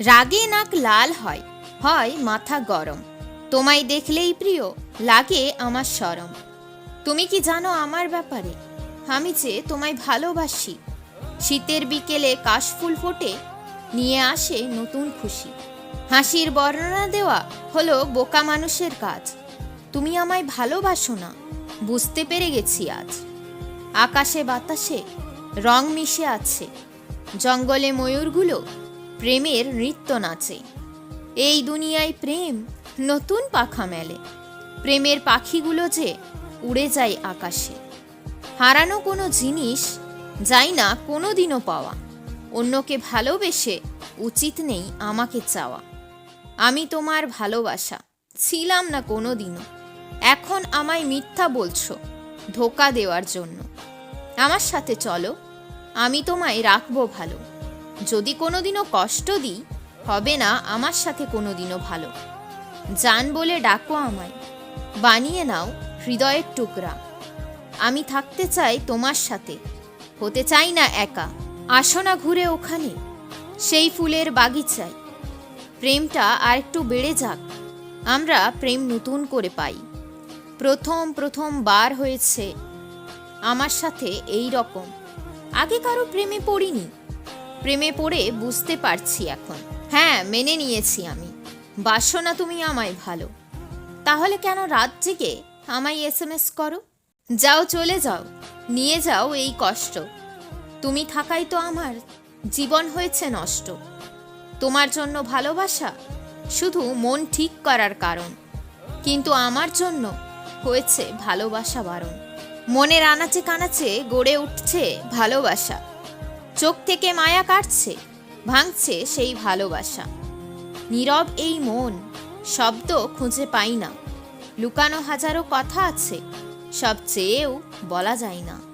রাগে নাক লাল হয় হয় মাথা গরম। তোমায় দেখলেই প্রিয়, লাগে আমার সরম। তুমি কি জানো আমার ব্যাপারে? আমি যে তোমায় ভালোবাসি। শীতের বিকেলে কাশফুল ফোটে, নিয়ে আসে নতুন খুশি। হাসির বর্ণনা দেওয়া হলো বোকা মানুষের কাজ। তুমি আমায় ভালোবাসো না, বুঝতে পেরে গেছি আজ। আকাশে বাতাসে রং মিশে আছে। জঙ্গলে ময়ূরগুলো প্রেমের নৃত্য নাচে এই দুনিয়ায় প্রেম নতুন পাখা মেলে। প্রেমের পাখিগুলো যে উড়ে যায় আকাশে। হারানো কোনো জিনিস যাই না কোনো দিনও পাওয়া। অন্যকে ভালোবেসে উচিত নেই আমাকে চাওয়া। আমি তোমার ভালোবাসা ছিলাম না কোনো দিনও এখন আমায় মিথ্যা বলছো ধোকা দেওয়ার জন্য। আমার সাথে চলো, আমি তোমায় রাখব ভালো। যদি কোনোদিনও কষ্ট দিই, হবে না আমার সাথে কোনোদিনও ভালো। জান বলে ডাকো আমায়, বানিয়ে নাও হৃদয়ের টুকরা। আমি থাকতে চাই তোমার সাথে, হতে চাই না একা। আসো না ঘুরে ওখানে, সেই ফুলের বাগিচায়। প্রেমটা আর একটু বেড়ে যাক, আমরা প্রেম নতুন করে পাই। প্রথম প্রথম বার হয়েছে আমার সাথে এই রকম। আগে কারও প্রেমে পড়িনি প্রেমে পড়ে বুঝতে পারছি এখন। হ্যাঁ মেনে নিয়েছি আমি। বাসো না তুমি আমায় ভালো। তাহলে কেন রাত জেগে আমায় এস এম এস করো? যাও, চলে যাও। নিয়ে যাও এই কষ্ট। তুমি থাকাই তো আমার জীবন হয়েছে নষ্ট। তোমার জন্য ভালোবাসা শুধু মন ঠিক করার কারণ। কিন্তু আমার জন্য হয়েছে ভালোবাসা বারণ। মনের আনাচে কানাচে গড়ে উঠছে ভালোবাসা। চোখ থেকে মায়া কাটছে, ভাঙছে সেই ভালোবাসা। নীরব এই মন, শব্দ খুঁজে পাই না। লুকানো হাজারো কথা আছে, সব চেয়েও বলা যায় না।